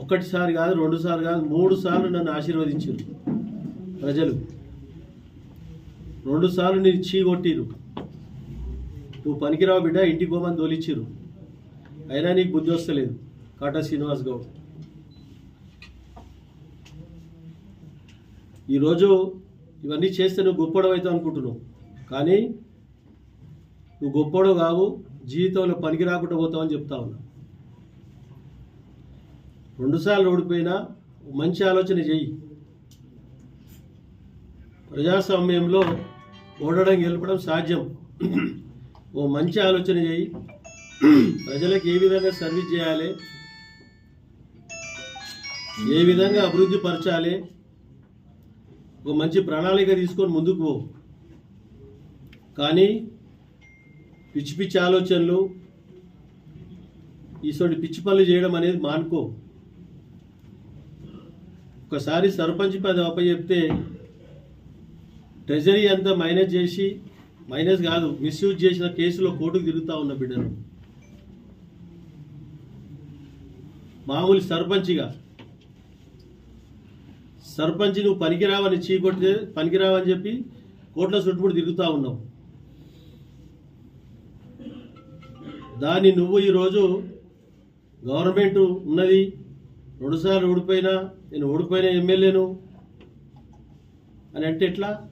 ఒక్కటిసారి కాదు రెండు సార్లు కాదు మూడు సార్లు నన్ను ఆశీర్వదించారు ప్రజలు. రెండు సార్లు నేను చీగొట్టిరు నువ్వు పనికిరావు బిడ్డ ఇంటికి పోమని తోలిచ్చిరు అయినా నీకు బుద్ధి వస్తలేదు. కాటా శ్రీనివాస్ గౌడ్. ఈరోజు ఇవన్నీ చేస్తే నువ్వు గొప్పడు అవుతావు అనుకుంటున్నావు. కానీ నువ్వు గొప్పడు కావు జీవితంలో పనికి రాకుండా పోతావని చెప్తా ఉన్నా. రెండుసార్లు ఓడిపోయినా మంచి ఆలోచన చెయ్యి. ప్రజాస్వామ్యంలో ఓడడం గెలపడం సాధ్యం. ఓ మంచి ఆలోచన చేయి ప్రజలకు ఏ విధంగా సర్వీస్ చేయాలి? ఏ విధంగా అభివృద్ధి పరచాలి? ఒక మంచి ప్రణాళిక తీసుకొని ముందుకు పో. కానీ పిచ్చి పిచ్చి ఆలోచనలు ఈసోటి పిచ్చి పనులు చేయడం అనేది మానుకో. ఒకసారి సర్పంచ్ పది అప్పచెప్తే ట్రెజరీ అంతా మైనస్ చేసి మైనస్ కాదు మిస్యూజ్ చేసిన కేసులో కోర్టుకు తిరుగుతూ ఉన్న బిడ్డను మామూలు సర్పంచ్గా. సర్పంచ్ నువ్వు పనికిరావని చీకొట్టితే పనికిరావని చెప్పి కోట్ల చుట్టుముడు తిరుగుతూ ఉన్నావు. దాన్ని నువ్వు ఈరోజు గవర్నమెంట్ ఉన్నది రెండుసార్లు ఓడిపోయినా నేను ఓడిపోయిన ఎమ్మెల్యేను. అని అంటే ఎట్లా?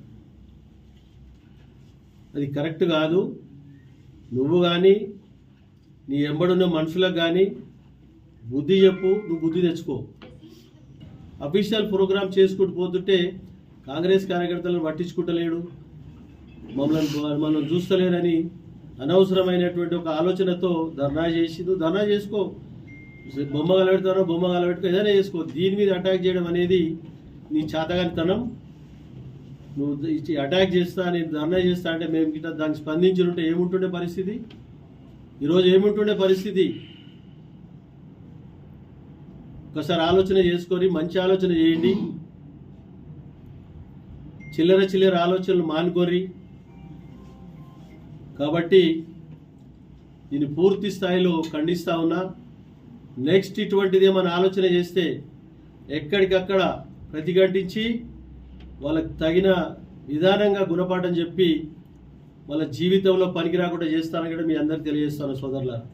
అది కరెక్ట్ కాదు. నువ్వు కానీ నీ ఎంబడున్న మనుషులకు కానీ బుద్ధి చెప్పు నువ్వు బుద్ధి తెచ్చుకో. అఫీషియల్ ప్రోగ్రామ్ చేసుకుంటూ పోతుంటే కాంగ్రెస్ కార్యకర్తలను పట్టించుకుంటలేడు. మమ్మల్ని మనం చూస్తలేరని అనవసరమైనటువంటి ఒక ఆలోచనతో ధర్నా చేసి నువ్వు ధర్నా చేసుకో. బొమ్మ కలబెడతారో బొమ్మ కలబెట్టుకో ఏదైనా చేసుకో. దీని మీద అటాక్ చేయడం అనేది నీ చేతగానితనం. నువ్వు అటాక్ చేస్తా నేను ధర్నా చేస్తా అంటే మేము గిట్ట దానికి స్పందించి ఉంటే ఏముంటుండే పరిస్థితి? ఈరోజు ఏముంటుండే పరిస్థితి? ఒకసారి ఆలోచన చేసుకొని మంచి ఆలోచన చేయండి. చిల్లర చిల్లర ఆలోచనలు మానుకోరి కాబట్టి దీన్ని పూర్తి స్థాయిలో ఖండిస్తా ఉన్నా. నెక్స్ట్ ఇటువంటిది ఏమైనా ఆలోచన చేస్తే ఎక్కడికక్కడ ప్రతిఘటించి వాళ్ళకి తగిన విధానంగా గుణపాఠం చెప్పి వాళ్ళ జీవితంలో పనికి రాకుండా చేస్తానని కూడా మీ అందరికి తెలియజేస్తాను సోదరులారా.